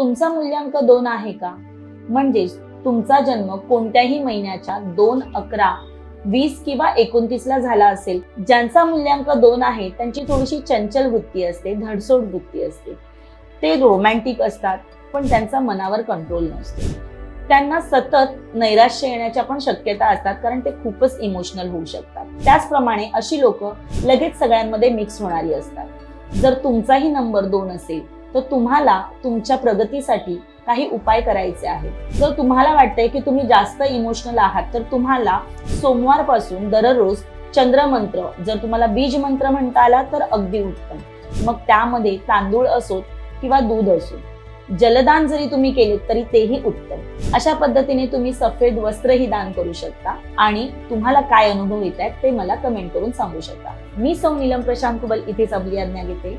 तुमचा मूल्यांक दोन आहे का? म्हणजेच तुमचा जन्म कोणत्याही महिन्याच्या दोन अकरा वीस किंवा एकोणतीस ला झाला असेल ज्यांचा मूल्यांक दोन आहे त्यांची थोडीशी चंचल वृत्ती असते धडसोड वृत्ती असते. ते रोमॅन्टिक असतात पण त्यांचा मनावर कंट्रोल नसतो. त्यांना सतत नैराश्य येण्याच्या पण शक्यता असतात कारण ते खूपच इमोशनल होऊ शकतात. त्याचप्रमाणे अशी लोक लगेच सगळ्यांमध्ये मिक्स होणारी असतात. जर तुमचाही नंबर दोन असेल तर तुम्हाला तुमच्या प्रगतीसाठी काही उपाय करायचे आहेत. जर तुम्हाला वाटतंय की तुम्ही जास्त इमोशनल आहात तर तुम्हाला सोमवारपासून दररोज चंद्रमंत्र जर तुम्हाला बीज मंत्र म्हणता आला तर अगदी उत्तम. मग त्यामध्ये तांदूळ असोत किंवा दूध असो जलदान जरी तुम्ही केले तरी तेही उत्तम. अशा पद्धतीने तुम्ही सफेद वस्त्रही दान करू शकता आणि तुम्हाला काय अनुभव येत आहेत ते मला कमेंट करून सांगू शकता. मी सौ नीलम प्रशांत कुबल इथेच आपली आज्ञा घेते.